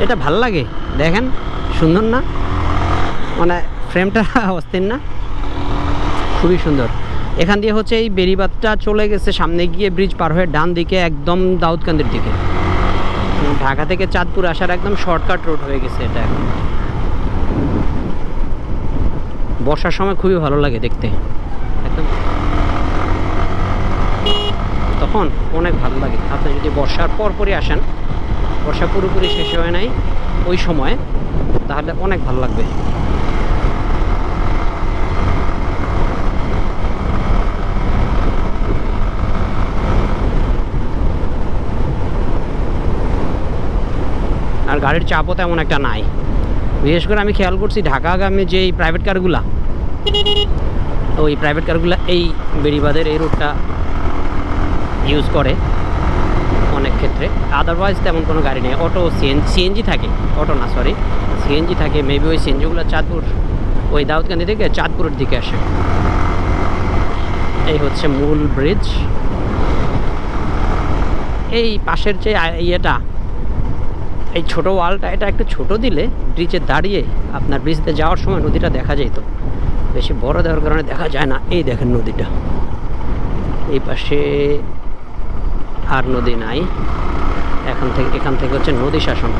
এটা ভালো লাগে। দেখেন, সুন্দর না? মানে ফ্রেমটা অস্থির না? খুবই সুন্দর। এখান দিয়ে হচ্ছে এই বেরিবাদটা চলে গেছে, সামনে গিয়ে ব্রিজ পার হয়ে ডান দিকে একদম দাউদকান্দির দিকে। ঢাকা থেকে চাঁদপুর আসার একদম শর্টকাট রোড হয়ে গেছে এটা এখন। বর্ষার সময় খুবই ভালো লাগে দেখতে। একদম। তখন অনেক ভালো লাগে। আপনি যদি বর্ষার পরপরই আসেন বর্ষা পুরোপুরি শেষ হয় নাই। ওই সময়। তাহলে অনেক ভালো লাগবে। আর গাড়ির চাপও তেমন একটা নাই। বিশেষ করে আমি খেয়াল করছি ঢাকা আগামী যে এই প্রাইভেট কারগুলা ওই প্রাইভেট কারগুলা এই বেড়িবাদের এই রুটটা ইউজ করে অনেক ক্ষেত্রে। আদারওয়াইজ তেমন কোনো গাড়ি নেই। অটো সিএন সিএনজি থাকে। অটো না সরি সিএনজি থাকে মেবি ওই সিএনজিগুলো চাঁদপুর, ওই দাউদকান্দি থেকে চাঁদপুরের দিকে আসে। এই হচ্ছে মূল ব্রিজ এই পাশের যে ইয়েটা, এই ছোট ওয়ালটা, এটা একটু ছোট দিলে ব্রিজে দাঁড়িয়ে আপনার ব্রিজতে যাওয়ার সময় নদীটা দেখা যেত। বেশি বড় দেওয়ার কারণে দেখা যায় না। এই দেখেন নদীটা। এই পাশে আর নদী নাই। এখন থেকে এখান থেকে হচ্ছে নদী শাসন।